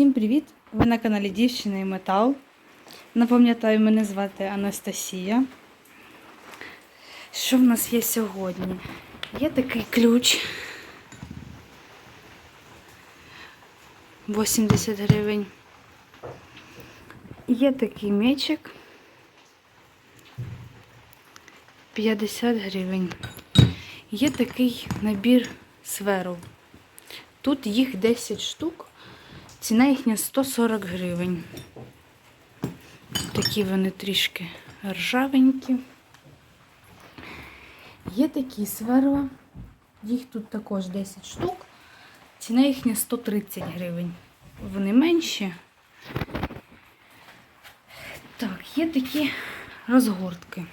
Всім привіт! Ви на каналі Дівчина і Метал. Напам'ятаю, мене звати Анастасія. Що в нас є сьогодні? Є такий ключ. 80 гривень. Є такий мечик. 50 гривень. Є такий набір сверу. Тут їх 10 штук. Ціна їхня 140 гривень. Такі вони трішки ржавенькі. Є такі сверла. Їх тут також 10 штук. Ціна їхня 130 гривень. Вони менші. Так, є такі розгортки.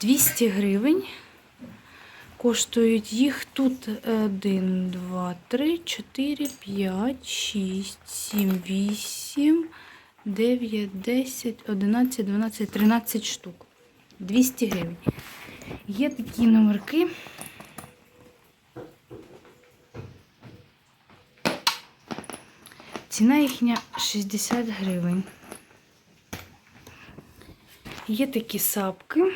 200 гривень. Коштують їх тут 1, 2, 3, 4, 5, 6, 7, 8, 9, 10, 11, 12, 13 штук. 200 гривень. Є такі номерки. Ціна їхня 60 гривень. Є такі сапки.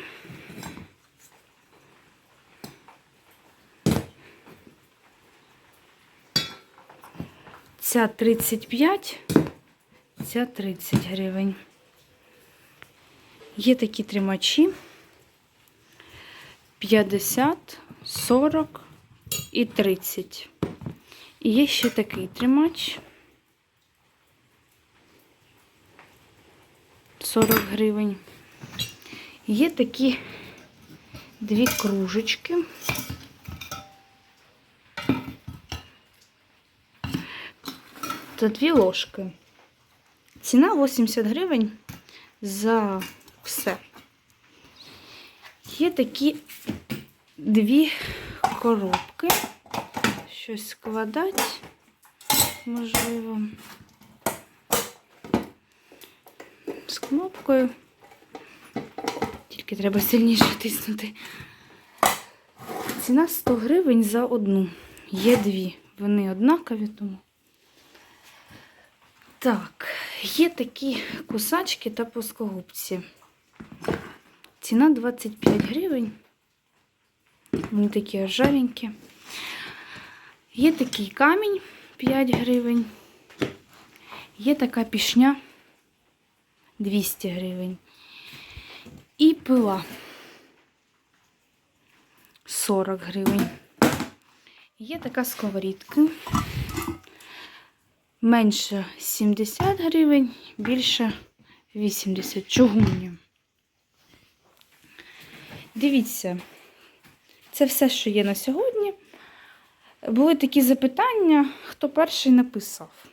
Ця 35, ця 30 гривень. Є такі тримачі 50, 40 і 30. І є ще такий тримач 40 гривень. Є такі дві кружечки. Та дві ложки. Ціна 80 гривень за все. Є такі дві коробки. Щось складати, можливо, з кнопкою. Тільки треба сильніше тиснути. Ціна 100 гривень за одну. Є дві. Вони однакові, тому. Так, є такі кусачки та плоскогубці. Ціна 25 гривень. Вони такі ржавенькі. Є такий камінь 5 гривень. Є така пішня 200 гривень. І пила 40 гривень. Є така сковорідка. Менше 70 гривень, більше 80 чугунні. Дивіться, це все, що є на сьогодні. Були такі запитання, хто перший написав.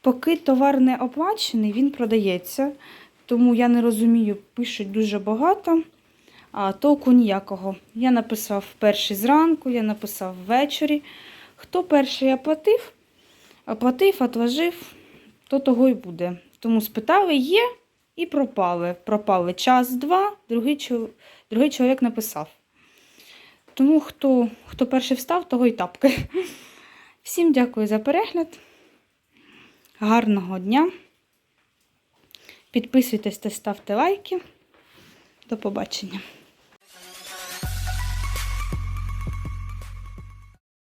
Поки товар не оплачений, він продається. Тому я не розумію, пишуть дуже багато, а толку ніякого. Я написав перший зранку, я написав ввечері. Хто перший оплатив? Оплатив, отложив, то того й буде. Тому спитали, є і пропали. Пропали час-два, другий, другий чоловік написав. Тому хто, хто перший встав, того й тапки. Всім дякую за перегляд. Гарного дня. Підписуйтесь та ставте лайки. До побачення.